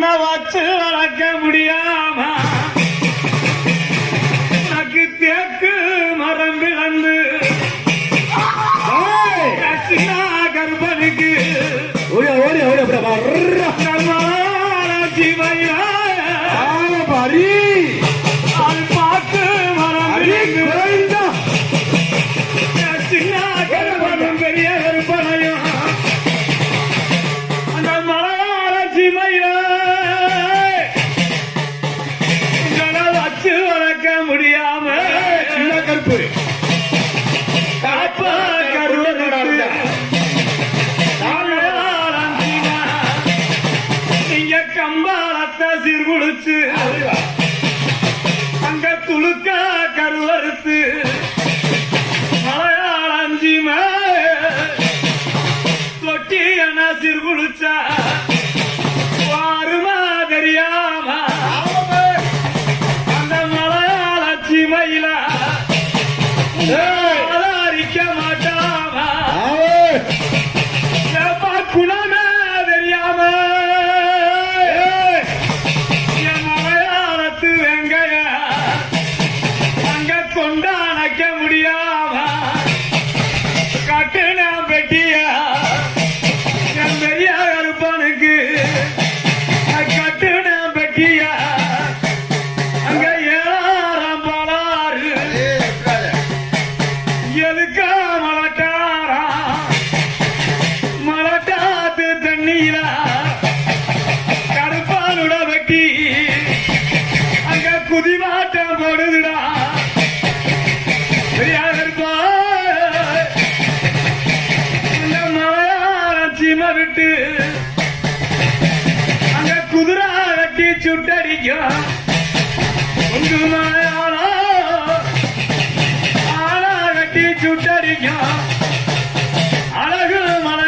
ஒன்ன வச்சு வளர்க்க முடியாம? நக்கு தேக்கு மரம் விளந்து கர்ப்பனுக்கு. ஓடி ஓடி हिला रिक्षा माता कुणा கீழா கடப்பாலுட வக்கி அங்க குதிவாட்டம் போடுதுடா. விட்டு அங்க குதிரை வெட்டி சுட்டடிக்கும். உங்க மாயாளா ஆளா வெட்டி சுட்டடிக்கும். அழகு மலை